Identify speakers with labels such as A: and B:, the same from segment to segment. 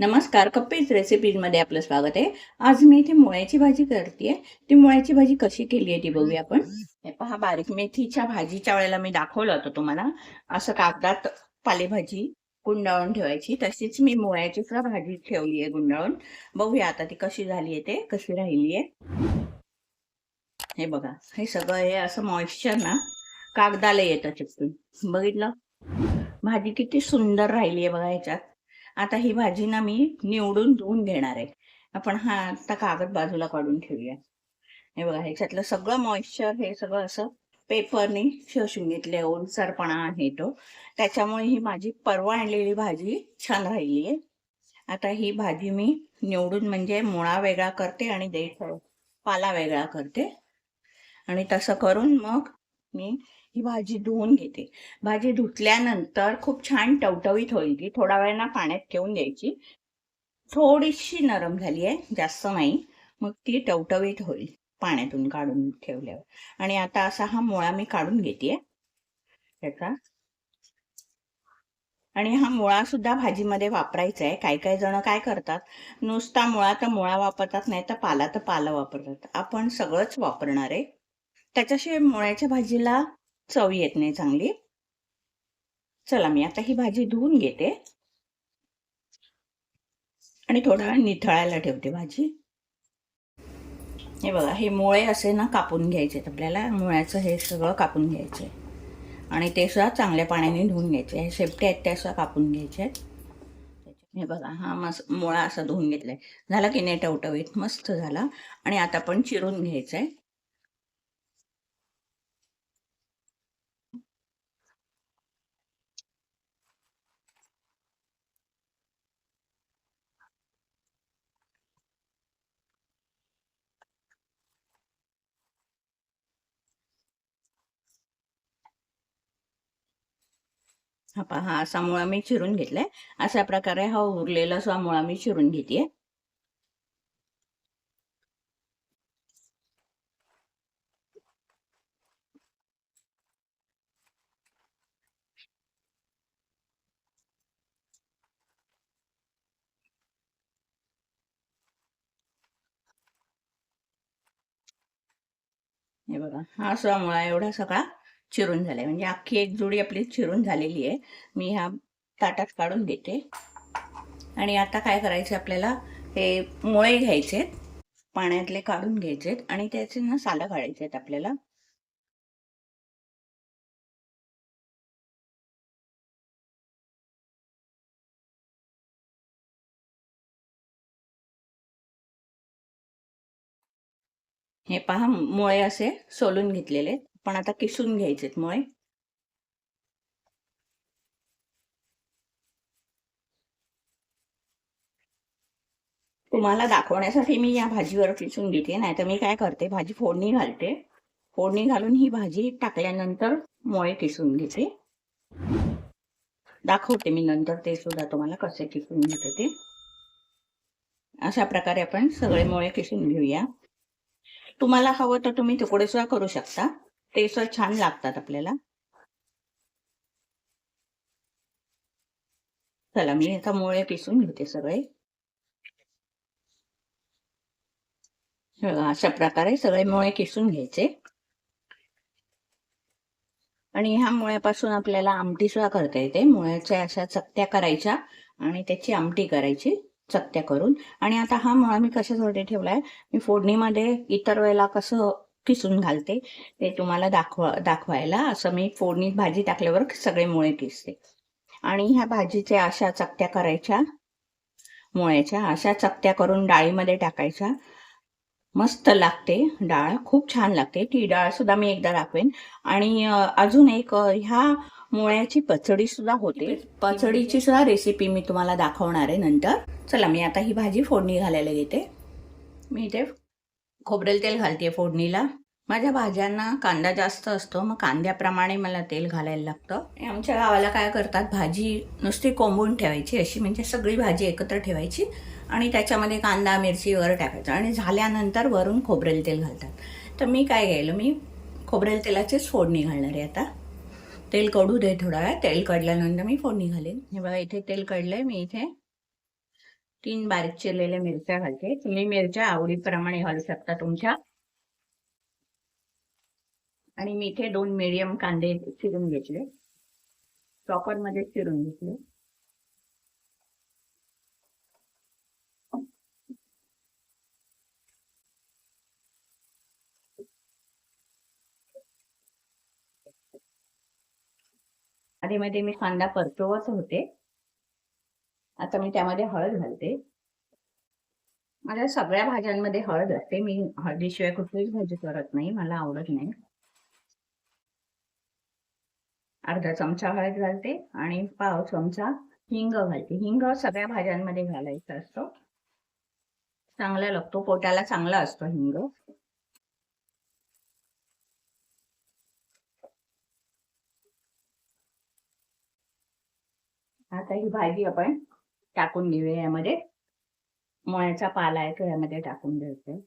A: नमस्कार कप्पीज रेसिपीजमध्ये आपलं स्वागत आहे. आज मी इथे मुळ्याची भाजी करते ती मुळ्याची भाजी कशी केली आहे ती बघूया आपण. हे पहा बारीक मेथीच्या भाजीच्या वेळेला मी दाखवलं होतं तुम्हाला. असं कागदात पालेभाजी गुंडाळून ठेवायची. तशीच मी मुळ्याची सुद्धा भाजी ठेवली आहे गुंडाळून. बघूया आता ती कशी झाली आहे ते कशी राहिली आहे हे बघा हे सगळं हे असं मॉइश्चर ना कागदाला येतं चिपकून बघितलं? भाजी किती सुंदर राहिली आहे बघा ह्याच्यात. आता ही भाजी ना मी निवडून धुवून घेणार आहे. आपण हा आता कागद बाजूला काढून ठेवूया. हे बघा ह्याच्यातलं सगळं मॉइश्चर हे सगळं असं पेपरने शोषून घेतले ओलसरपणा आहे तो त्याच्यामुळे ही माझी परवा आणलेली भाजी छान राहिली आहे. आता ही भाजी मी निवडून म्हणजे मुळा वेगळा करते आणि देठ पाला वेगळा करते. आणि तसं करून मग मी ही भाजी धुवून घेते. भाजी धुतल्यानंतर खूप छान टवटवीत होईल ती. थोडा वेळ पाण्यात ठेवून द्यायची. थोडीशी नरम झाली आहे जास्त नाही. मग ती टवटवीत होईल पाण्यातून काढून ठेवल्यावर. आणि आता असा हा मुळा मी काढून घेते त्याचा. आणि हा मुळा सुद्धा भाजीमध्ये वापरायचा आहे. काही काही जण काय करतात नुसता मुळा तर मुळा वापरतात नाही तर पाला तर पाला वापरतात. आपण सगळंच वापरणार आहे. त्याच्याशिवाय मुळ्याच्या भाजीला चव येत नाही चांगली. चला मी आता ही भाजी धुवून घेते. आणि थोडा निथळायला ठेवते भाजी. हे बघा हे मुळे असे ना कापून घ्यायचे आपल्याला. मुळ्याचं हे सगळं कापून घ्यायचे आणि ते सुद्धा चांगल्या पाण्याने धुवून घ्यायचे हे शेपटे आहेत त्या सुद्धा कापून घ्यायचे हे बघा हा मस मुळा असा धुवून घेतलाय. झाला की नाही टवटवीत? मस्त झाला. आणि आता आपण चिरून घ्यायचं आहे हा पहा हा असा मुळा मी चिरून घेतलाय. अशा प्रकारे हा उरलेला असा मुळा मी चिरून घेते हे बघा हा असा मुळा एवढा सगळा चिरून झालाय. म्हणजे अख्खी एक जोडी आपली चिरून झालेली आहे. मी ह्या ताटात काढून घेते आणि आता काय करायचे आपल्याला? हे मुळे घ्यायचे पाण्यातले काढून घ्यायचे आणि त्याचे ना सालं काढायचे आहेत आपल्याला. हे पहा मुळे असे सोलून घेतलेले आहेत. पण आता किसून घ्यायचेत मुळे. तुम्हाला दाखवण्यासाठी मी या भाजीवर किसून घेते नाही तर मी काय करते भाजी फोडणी घालते. फोडणी घालून ही भाजी टाकल्यानंतर मुळे किसून घेते. दाखवते मी नंतर ते सुद्धा तुम्हाला कसे किसून घेते ते. अशा प्रकारे आपण सगळे मुळे किसून घेऊया. तुम्हाला हवं तर तुम्ही तुकडे सुद्धा करू शकता. ते सुद्धा छान लागतात आपल्याला. चला मी आता मुळे पिसून घेते सगळे. अशा प्रकारे सगळे मुळे किसून घ्यायचे. आणि ह्या मुळ्यापासून आपल्याला आमटी सुद्धा करता येते. मुळ्याच्या अशा चकत्या करायच्या आणि त्याची आमटी करायची चकत्या करून. आणि आता हा मुळा मी कशासाठी ठेवलाय? मी फोडणीमध्ये इतर वेळेला कसं किसून घालते. ते तुम्हाला दाखवा दाखवायला. असं मी फोडणीत भाजी टाकल्यावर सगळे मुळे किसते. आणि ह्या भाजीच्या अशा चकत्या करायच्या. मुळ्याच्या अशा चकत्या करून डाळीमध्ये टाकायच्या. मस्त लागते डाळ. खूप छान लागते. ती डाळ सुद्धा मी एकदा दाखवेन. आणि अजून एक ह्या मुळ्याची पचडी सुद्धा होते. पचडीची सुद्धा रेसिपी मी तुम्हाला दाखवणार आहे नंतर. चला मी आता ही भाजी फोडणी घालायला घेते. मी इथे खोबरेल तेल घालते फोडणीला. माझ्या भाज्यांना कांदा जास्त असतो मग कांद्याप्रमाणे मला तेल घालायला लागतं. आमच्या गावाला काय करतात भाजी नुसती कोंबून ठेवायची अशी म्हणजे सगळी भाजी एकत्र ठेवायची आणि त्याच्यामध्ये कांदा मिरची वगैरे टाकायचं. आणि झाल्यानंतर वरून खोबरेल तेल घालतात. तर मी काय घ्यायलं मी खोबरेल तेलाचीच फोडणी घालणार आहे आता. तेल कडू दे थोडा वेळ. तेल कडल्यानंतर मी फोडणी घालेन. हे बघा इथे तेल कढलंय मी इथे तीन बारीक चिरलेल्या मिरच्या घालते. तुम्ही मिरच्या आवडीप्रमाणे घालू शकता तुमच्या. आणि मी इथे दोन मिडियम कांदे चिरून घेतले. चॉपरमध्ये चिरून घेतले. आधी मध्ये मी कांदा परतवत होते. आता मी त्यामध्ये हळद घालते. माझ्या सगळ्या भाज्यांमध्ये हळद असते. मी हळदीशिवाय कुठलीच भाजी करत नाही. मला आवडत नाही. अर्धा चमचा हळद घालते आणि पाव चमचा हिंग घालते. हिंग सगळ्या भाज्यांमध्ये घालायचा असतो. चांगला लागतो. पोटाला चांगला असतो हिंग. आता ही भाजी आपण टाकून घेऊया यामध्ये. मुळ्याचा पाला आहे तो यामध्ये टाकून घ्यायचा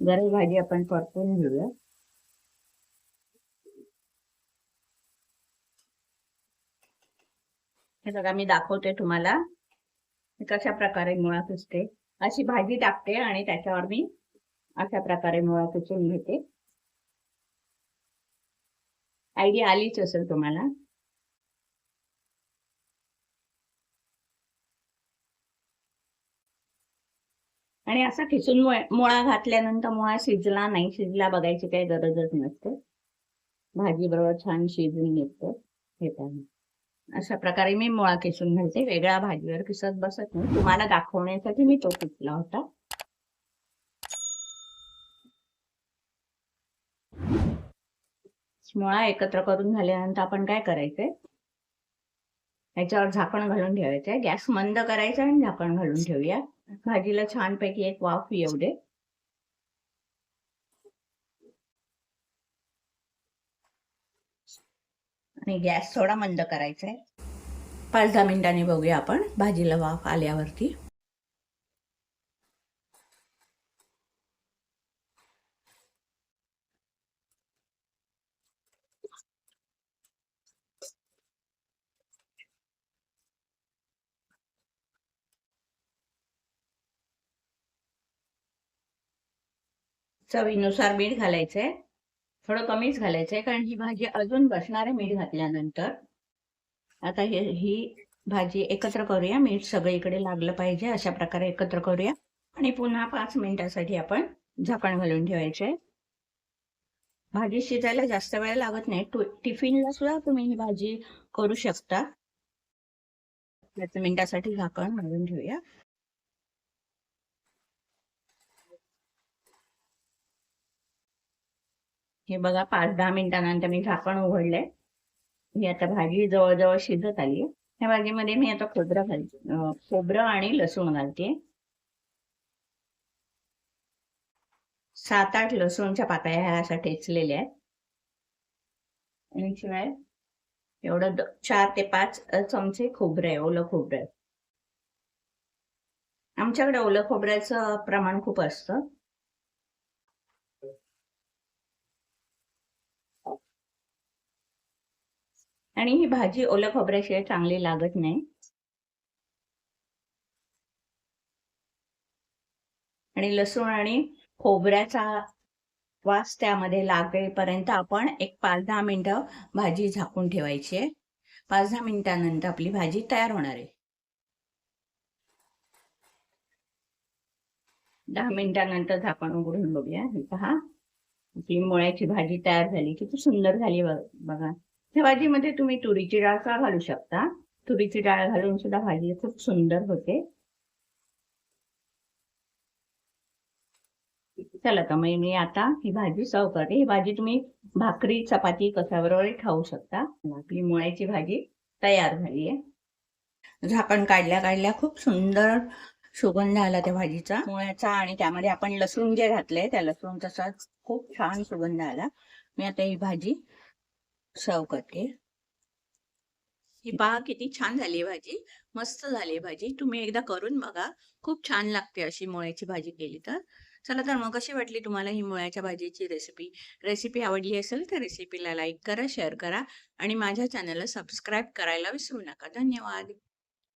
A: गरज भाजी आपण परतून घेऊया. हे बघा मी दाखवते तुम्हाला. कशा प्रकारे मुळा असते अशी भाजी टाकते आणि त्याच्यावर मी अशा प्रकारे मुळा कुचून घेते. आयडिया आलीच असेल तुम्हाला. आणि असा खिचून मुळा घातल्यानंतर मुळा शिजला नाही. शिजला बघायची काही गरजच नसते. भाजी बरोबर छान शिजून येते. हे पाहिजे अशा प्रकारे मी मुळा किसून घालते. वेगळ्या भाजीवर किसत बसत नाही. तुम्हाला दाखवण्यासाठी मी तो किसला होता. मुळा एकत्र करून झाल्यानंतर आपण काय करायचंय? याच्यावर झाकण घालून ठेवायचंय. गॅस मंद करायचा आणि झाकण घालून ठेवूया. भाजीला छानपैकी एक वाफ येऊ दे आणि गॅस थोडा मंद करायचा आहे पाच दहा मिनिटांनी बघूया आपण. भाजीला वाफ आल्यावरती. चवीनुसार मीठ घालायचंय. थोडं कमीच घालायचंय कारण ही भाजी अजून बसणार आहे मीठ घातल्यानंतर. आता हे ही भाजी एकत्र करूया. मीठ सगळीकडे लागलं पाहिजे अशा प्रकारे एकत्र करूया. आणि पुन्हा पाच मिनिटासाठी आपण झाकण घालून ठेवायचे भाजी शिजायला जास्त वेळ लागत नाही. टिफिनला सुद्धा तुम्ही ही भाजी करू शकता. पाच मिनिटासाठी झाकण घालून ठेवूया. हे बघा पाच दहा मिनिटानंतर मी झाकण उघडलंय ही आता भाजी जवळजवळ शिजत आली ह्या भाजीमध्ये मी आता खोबरं घालते खोबरं आणि लसूण घालते. सात आठ लसूणच्या पाकळ्या ह्या अशा ठेचलेल्या आहेत. आणि शिवाय एवढं चार ते पाच चमचे खोबरं आहे ओलं खोबरं आहे. आमच्याकडे ओलं खोबऱ्याचं प्रमाण खूप असतं. आणि ही भाजी ओल्या खोबऱ्याशिवाय चांगली लागत नाही. आणि लसूण आणि खोबऱ्याचा वास त्यामध्ये लागेपर्यंत आपण एक पाच दहा मिनिटं भाजी झाकून ठेवायची आहे. पाच दहा मिनिटानंतर आपली भाजी तयार होणार आहे. दहा मिनिटानंतर झाकण उघडून बघूया. हे पहा. आपली मुळ्याची भाजी तयार झाली किती सुंदर झाली बघा. त्या भाजीमध्ये तुम्ही तुरीची डाळ का घालू शकता? तुरीची डाळ घालून सुद्धा भाजी खूप सुंदर होते. चला तर मग मी आता ही भाजी सर्व करते. ही भाजी तुम्ही भाकरी चपाती कशाबरोबर खाऊ शकता. आपली मुळ्याची भाजी तयार झाली आहे. म्हणजे झाकण काढल्या काढल्या खूप सुंदर सुगंध आला त्या भाजीचा. मुळ्याचा आणि त्यामध्ये आपण लसूण जे घातले त्या लसूण तसाच खूप छान सुगंध आला. मी आता ही भाजी सर्व करते ही पहा किती छान झाली भाजी. मस्त झाली भाजी. तुम्ही एकदा करून बघा. खूप छान लागते अशी मुळ्याची भाजी केली तर. चला तर मग कशी वाटली तुम्हाला ही मुळ्याच्या भाजीची रेसिपी रेसिपी आवडली असेल तर रेसिपीला लाईक करा शेअर करा आणि माझ्या चॅनलला सबस्क्राईब करायला विसरू नका. धन्यवाद.